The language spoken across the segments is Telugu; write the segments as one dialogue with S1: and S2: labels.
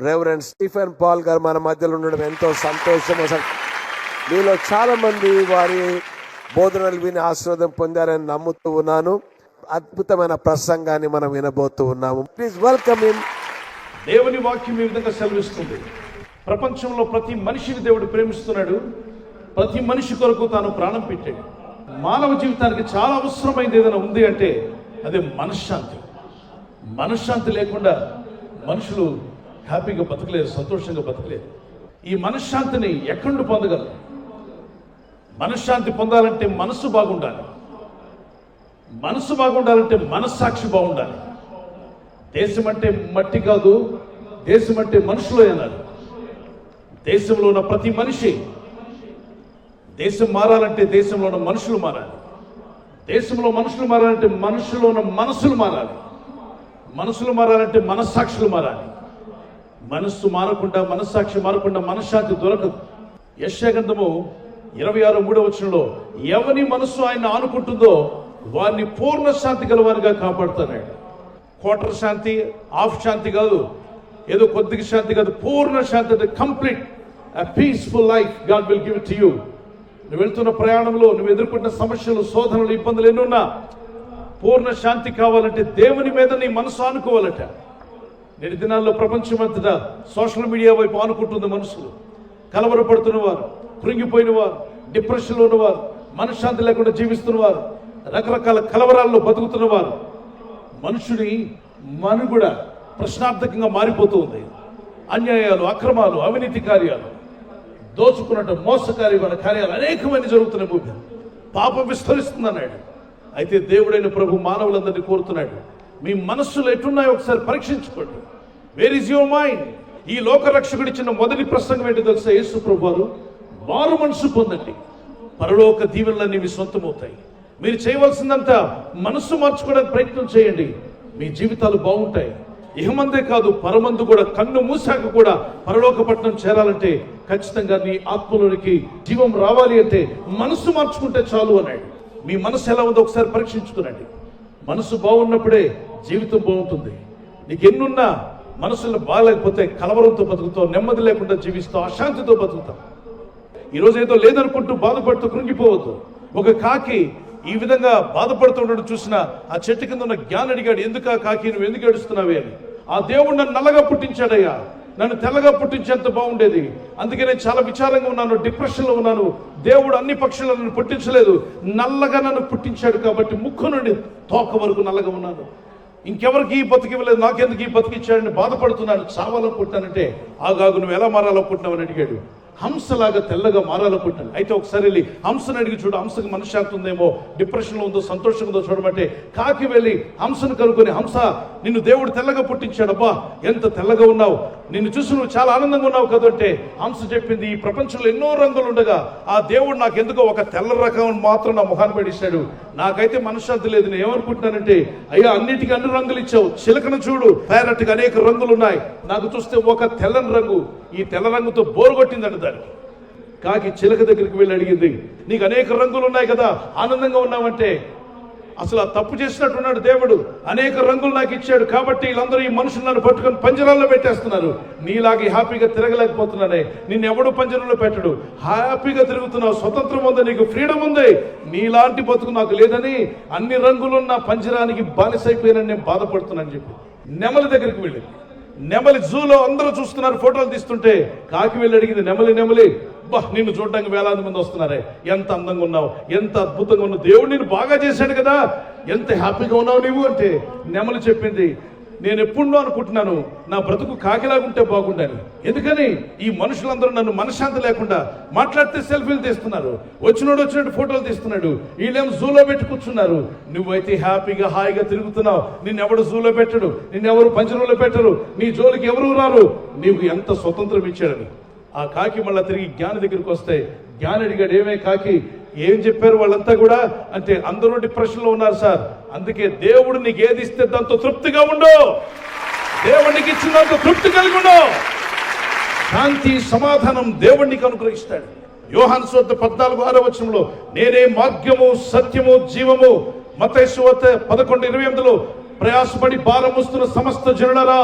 S1: రెవరెండ్ స్టీఫెన్ పాల్ గారు మన మధ్యలో ఉండడం ఎంతో సంతోషం. అసలు మీలో చాలామంది వారి బోధనలు విని ఆశీర్వాదం పొందారని నమ్ముతూ ఉన్నాను. అద్భుతమైన ప్రసంగాన్ని మనం వినబోతూ ఉన్నాము. ప్లీజ్ వెల్కమ్ ఇన్
S2: దేవుని వాక్యం ఈ విధంగా సెలవిస్తుంది. ప్రపంచంలో ప్రతి మనిషిని దేవుడు ప్రేమిస్తున్నాడు. ప్రతి మనిషి కొరకు తాను ప్రాణం పెట్టాడు. మానవ జీవితానికి చాలా అవసరమైనది ఏదైనా ఉంది అంటే అదే మనశ్శాంతి. మనశ్శాంతి లేకుండా మనుషులు హ్యాపీగా బతకలేరు సంతోషంగా బతకలేరు ఈ మనశ్శాంతిని ఎక్కడి పొందగలరు మనశ్శాంతి పొందాలంటే మనసు బాగుండాలి. మనసు బాగుండాలంటే మనస్సాక్షి బాగుండాలి. దేశం అంటే మట్టి కాదు దేశం అంటే మనుషులు అన్నారు. దేశంలో ఉన్న ప్రతి మనిషి దేశం మారాలంటే దేశంలో ఉన్న మనుషులు మారాలి. దేశంలో మనుషులు మారాలంటే మనుషులు ఉన్న మనసులు మారాలి. మనసులు మారాలంటే మనస్సాక్షులు మారాలి. మనస్సు మారకుండా మనస్సాక్షి మారకుండా మనశ్శాంతి దొరకదు. యశగంధము ఇరవై ఆరు మూడవ వచనంలో ఎవని మనస్సు ఆయన ఆనుకుంటుందో వారిని పూర్ణ శాంతి గలవారిగా కాపాడుతున్నాడు క్వార్టర్ శాంతి హాఫ్ శాంతి కాదు ఏదో కొద్దిగా శాంతి కాదు పూర్ణ శాంతి అంటే complete peaceful life God will give to you నువ్వు వెళ్తున్న ప్రయాణంలో నువ్వు ఎదుర్కొంటున్న సమస్యలు శోధనలు ఇబ్బందులు ఎన్నున్నా పూర్ణ శాంతి కావాలంటే దేవుని మీద నీ మనసు ఆనుకోవాలట. నేటి దినాల్లో ప్రపంచమంతటా సోషల్ మీడియా వైపు ఆనుకుంటుంది మనుషులు. కలవరపడుతున్న వారు కృంగిపోయిన వారు డిప్రెషన్లో ఉన్నవారు మనశ్శాంతి లేకుండా జీవిస్తున్న వారు రకరకాల కలవరాల్లో బతుకుతున్న వారు మనుషుని మనుగడ ప్రశ్నార్థకంగా మారిపోతూ ఉంది అన్యాయాలు అక్రమాలు అవినీతి కార్యాలు దోచుకున్నట్టు మోసకార్యమైన కార్యాలు అనేకమైన జరుగుతున్నాయి భూమి పాపం విస్తరిస్తుంది అన్నాడు అయితే దేవుడైన ప్రభు మానవులందరినీ కోరుతున్నాడు. మీ మనస్సులు ఎట్టున్నాయో ఒకసారి పరీక్షించుకోండి. వేర్ ఇస్ యువర్ మైండ్ ఈ లోక రక్షకుడు ఇచ్చిన మొదటి ప్రసంగం ఏంటి తెలుసా? యేసు ప్రభువారు? మారు మనసు పొందండి. పరలోక దీవెనలన్నీ మీ సొంతమవుతాయి. మీరు చేయవలసిందంతా మనస్సు మార్చుకోవడానికి ప్రయత్నం చేయండి. మీ జీవితాలు బాగుంటాయి. ఇహమందే కాదు పరమందు కూడా కన్ను మూసాక కూడా పరలోక పట్టణం చేరాలంటే ఖచ్చితంగా నీ ఆత్మలోనికి జీవం రావాలి అంటే మనస్సు మార్చుకుంటే చాలు అన్నాడు. మీ మనసు ఎలా ఉందో ఒకసారి పరీక్షించుకునండి. మనసు బాగున్నప్పుడే జీవితం బాగుంటుంది. నీకు ఎన్నున్నా మనసులో బాగాలేకపోతే కలవరంతో బతుకుతావు నెమ్మది లేకుండా జీవిస్తావు అశాంతితో బతుకుతావు. ఈరోజు ఏదో లేదనుకుంటూ బాధపడుతూ కృంగిపోవద్దు. ఒక కాకి ఈ విధంగా బాధపడుతుండడం చూసిన ఆ చెట్టు కింద ఉన్న జ్ఞానం అడిగాడు ఎందుకు ఆ కాకి? నువ్వు ఎందుకు ఏడుస్తున్నావే? అని. ఆ దేవుడు నన్ను నల్లగా పుట్టించాడయ్యా. నన్ను తెల్లగా పుట్టించేంత బాగుండేది. అందుకే నేను చాలా విచారంగా ఉన్నాను డిప్రెషన్లో ఉన్నాను. దేవుడు అన్ని పక్షులను నన్ను పుట్టించలేదు. నల్లగా నన్ను పుట్టించాడు కాబట్టి ముక్కు నుండి తోక వరకు నల్లగా ఉన్నాను. ఇంకెవరికి ఈ బతికి ఇవ్వలేదు నాకెందుకు ఈ బతికిచ్చాడని బాధపడుతున్నాను చావాలనుకుంటానంటే ఆగాగు నువ్వు ఎలా మారాలనుకుంటున్నావని అడిగాడు. హంసలాగా తెల్లగా మారాలనుకుంటాను అయితే ఒకసారి వెళ్ళి హంసను అడిగి చూడు హంసకు మనశ్శాంతి ఉందేమో డిప్రెషన్లో ఉందో సంతోషంగా ఉందో చూడమంటే కాకి వెళ్ళి హంసను కనుక్కొని హంస నిన్ను దేవుడు తెల్లగా పుట్టించాడబ్బా ఎంత తెల్లగా ఉన్నావు నిన్ను చూసి నువ్వు చాలా ఆనందంగా ఉన్నావు కదంటే హంస చెప్పింది ఈ ప్రపంచంలో ఎన్నో రంగులు ఉండగా ఆ దేవుడు నాకు ఎందుకో ఒక తెల్ల రకం మాత్రం నా ముఖాన్ని పడిస్తాడు నాకైతే మనశ్శాంతి లేదు నేను ఏమనుకుంటున్నానంటే అయ్యా అన్నిటికీ అన్ని రంగులు ఇచ్చావు. చిలకను చూడు ప్యారెట్కి అనేక రంగులు ఉన్నాయి. నాకు చూస్తే ఒక తెల్లని రంగు ఈ తెల్ల రంగుతో బోరు కొట్టిందంట దానికి కాకి చిలక దగ్గరికి వెళ్ళి అడిగింది నీకు అనేక రంగులు ఉన్నాయి కదా ఆనందంగా ఉన్నావంటే అసలు ఆ తప్పు చేసినట్టున్నాడు దేవుడు. అనేక రంగులు నాకు ఇచ్చాడు కాబట్టి వీళ్ళందరూ ఈ మనుషులు నన్ను పట్టుకొని పంజరాల్లో పెట్టేస్తున్నారు. నీలాగే హ్యాపీగా తిరగలేకపోతున్నానే. నిన్ను ఎవడు పంజరంలో పెట్టడు. హ్యాపీగా తిరుగుతున్నావు స్వతంత్రం ఉంది నీకు ఫ్రీడమ్ ఉంది. నీలాంటి బతుకు నాకు లేదని అన్ని రంగులున్న పంజరానికి బానిసైపోయినని నేను బాధపడుతున్నాను చెప్పి నెమలి దగ్గరికి వెళ్ళి నెమలి జూలో అందరూ చూస్తున్నారు ఫోటోలు తీస్తుంటే కాకి వెళ్ళి అడిగింది నెమలి నెమలి బా నిన్ను చూడడానికి వేలాది మంది వస్తున్నారే. ఎంత అందంగా ఉన్నావు ఎంత అద్భుతంగా ఉన్నావు. దేవుడు నిన్ను బాగా చేశాడు కదా. ఎంత హ్యాపీగా ఉన్నావు నీవు? అంటే నెమలి చెప్పింది నేను ఎప్పుడో అనుకుంటున్నాను నా బ్రతుకు కాకిలాగుంటే బాగుండాలి ఎందుకని? ఈ మనుషులందరూ నన్ను మనశ్శాంతి లేకుండా మాట్లాడితే సెల్ఫీలు తీస్తున్నారు. వచ్చినోడు వచ్చినట్టు ఫోటోలు తీస్తున్నాడు. వీళ్ళేం జూలో పెట్టి కూర్చున్నారు. నువ్వైతే హ్యాపీగా హాయిగా తిరుగుతున్నావు. నిన్నెవడు జూలో పెట్టడు? నిన్నెవరు పంజరంలో పెట్టరు? నీ జోలికి ఎవరు రారు? నీకు ఎంత స్వతంత్రం ఇచ్చాడని. ఆ కాకి మళ్ళీ తిరిగి జ్ఞాన దగ్గరికి వస్తే జ్ఞాని అడిగాడు ఏమే కాకి ఏం చెప్పారు వాళ్ళంతా కూడా? అంటే అందరూ డిప్రెషన్లో ఉన్నారు సార్. అందుకే దేవుడు నీకు ఏది ఇస్తే దాంతో తృప్తిగా ఉండు. దేవుడికి ఇచ్చినంత తృప్తి కలిగి ఉండు. శాంతి సమాధానం దేవుడికి అనుగ్రహిస్తాడు. యోహాన్ సోత పద్నాలుగు ఆరో వచనంలో నేనే మార్గము సత్యము జీవము. మతేశ్వత పదకొండు ఇరవై ఎనిమిదిలో ప్రయాసపడి భారముస్తున్న సమస్త జనులరా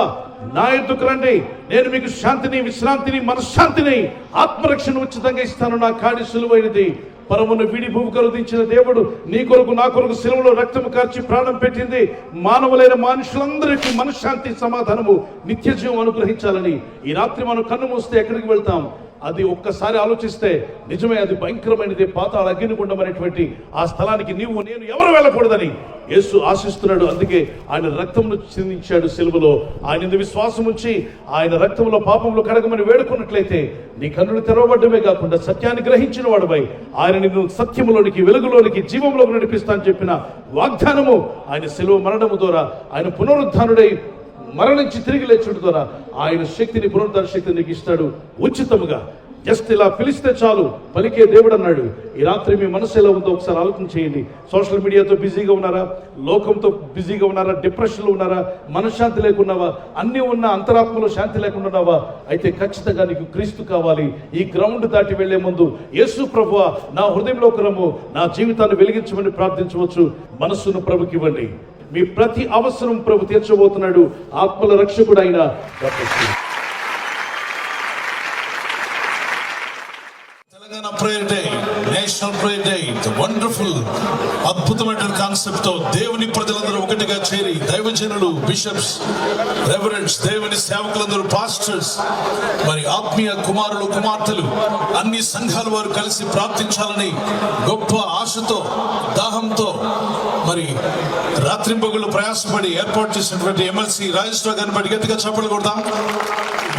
S2: నా ఎందుకు రండి. నేను మీకు శాంతిని విశ్రాంతిని మనశ్శాంతిని ఆత్మరక్షణ ఉచితంగా ఇస్తాను. నా కాడి సులువైనది. పరమును విడి భూమి కరుదించిన దేవుడు నీ కొరకు నా కొరకు శిలువలో రక్తము కార్చి ప్రాణం పెట్టింది. మానవులైన మనుషులందరికీ మనశ్శాంతి సమాధానము నిత్య జీవం అనుగ్రహించాలని ఈ రాత్రి మనం కన్ను మూస్తే ఎక్కడికి వెళ్తాం? అది ఒక్కసారి ఆలోచిస్తే నిజమే అది భయంకరమైనది పాతాళ అగ్నిగుండం అనేటువంటి ఆ స్థలానికి నీవు నేను ఎవరు వెళ్ళకూడదని యేసు ఆశిస్తున్నాడు. అందుకే ఆయన రక్తమును చిందించాడు సెలవులో. ఆయన విశ్వాసం ఉంచి ఆయన రక్తంలో పాపంలో కడగమని వేడుకున్నట్లయితే నీ కన్నులు తెరవబడ్డమే కాకుండా సత్యాన్ని గ్రహించిన వాడుపై ఆయన నిన్ను సత్యములోనికి వెలుగులోనికి జీవంలోకి నడిపిస్తా అని చెప్పిన వాగ్దానము ఆయన సెలవు మరణము ద్వారా ఆయన పునరుద్ధానుడై మరణించి తిరిగి లేచుడు ద్వారా ఆయన శక్తిని పునరుద్ధరణ శక్తిని నీకు ఇస్తాడు. ఉచితముగా. జస్ట్ ఇలా పిలిస్తే చాలు. పలికే దేవుడు అన్నాడు ఈ రాత్రి మీ మనసు ఎలా ఉందో ఒకసారి ఆలోచన చేయండి. సోషల్ మీడియాతో బిజీగా ఉన్నారా? లోకంతో బిజీగా ఉన్నారా? డిప్రెషన్లో ఉన్నారా? మనశ్శాంతి లేకున్నావా? అన్నీ ఉన్న అంతరాత్మలో శాంతి లేకుండా ఉన్నావా అయితే ఖచ్చితంగా నీకు క్రీస్తు కావాలి. ఈ గ్రౌండ్ దాటి వెళ్ళే ముందు యేసు ప్రభు నా హృదయంలో క్రము నా జీవితాన్ని వెలిగించమని ప్రార్థించవచ్చు. మనస్సును ప్రభుకి ఇవ్వండి. మీ ప్రతి అవసరం ప్రభు తీర్చబోతున్నాడు. ఆత్మల రక్షకుడు ఆయన
S3: Telangana prayer day national prayer day wonderful అద్భుతమైన కాన్సెప్ట్తో దేవుని ప్రజలందరూ ఒకటిగా చేరి దైవజనులు బిషప్స్ రెవరెంట్స్ దేవుని సేవకులందరూ పాస్టర్స్ మరి ఆత్మీయ కుమారులు కుమార్తెలు అన్ని సంఘాల వారు కలిసి ప్రార్థించాలని గొప్ప ఆశతో దాహంతో మరి రాత్రింపగులు ప్రయాసపడి ఏర్పాటు చేసినటువంటి ఎమ్మెల్సీ రాజేశ్వర గారిని బట్టి గట్టిగా చప్పలు కొడదాం.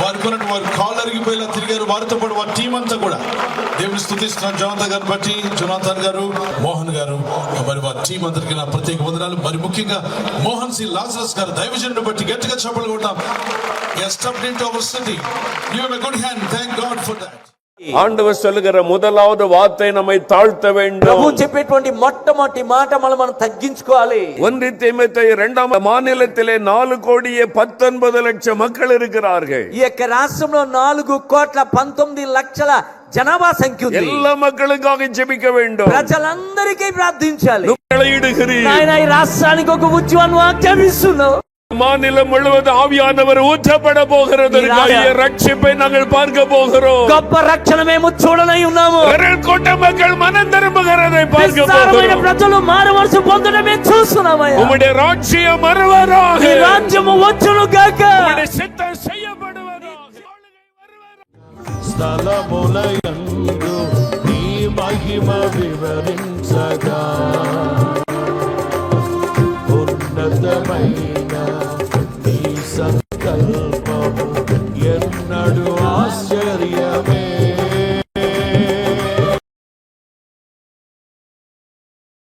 S3: వారు కొన్నట్టు వారు కాళ్ళు అరిగిపోయేలా తిరిగారు. వారితో పాటు వారి టీం అంతా కూడా. దేవుని స్థుతిస్తున్నారు జోనాథన్ గారిని బట్టి జోనాథన్ గారు మోహన్ గారు మరి వారి టీం అందరికీ నా ప్రత్యేక వందనాలు. మరి ముఖ్యంగా మోహన్ సి లాజరస్ గారు దైవజనుడు బట్టి గట్టిగా చప్పలు కొడతాం establish in our city give him a good hand thank God for that
S1: ஆண்டவர் சொல்லுகிற முதலாவது வார்த்தை நம்மை தாழ்த்த
S4: ప్రభు
S1: வேண்டும்
S4: చెప్పేటువంటి మొట్టమొదటి మాట మనం మనం తగ్గించుకోవాలి
S1: ஒன்று தீமத்தை இரண்டாம் மாநிலத்திலே நாலு கோடியே பத்தொன்பது லட்சம் மக்கள் இருக்கிறார்கள்
S4: ఈ యొక్క రాష్ట్రంలో నాలుగు కోట్ల పంతొమ్మిది లక్షల జనాభా సంఖ్య ఉంది
S1: எல்லா மக்களுக்காக ஜெபிக்க வேண்டும்
S4: ప్రజలందరికీ ప్రార్థించాలి
S1: உங்களை இடுகிறீர்
S4: నాయన ఈ రాష్ట్రానికి ఒక ఉద్యమాన్ని ఆజ్ఞాపిస్తున్నావు
S1: மாநிலம் முழுவதும் ஆவியானவர் ஊற்றப்பட போகிறது ரட்சிப்பை நாங்கள் பார்க்க போகிறோம்
S4: గొప్ప రక్షణ మేము చూడనై ఉన్నాము
S1: விரல் கொண்ட மக்கள் மனம் திரும்புகிறதை பார்க்க
S4: విస్తారమైన
S1: போகிறோம்
S4: ప్రజలు మారవలసి పొందడమే చూస్తున్నామయ్యా
S1: உம்முடைய ராட்சியம் வருவதாக
S4: ఈ రాజ్యము వచ్చును గాక
S1: உம்முடைய சித்தம் செய்யப்படுவதாக
S5: స్థలములయందు నీ మహిమ వివరించగా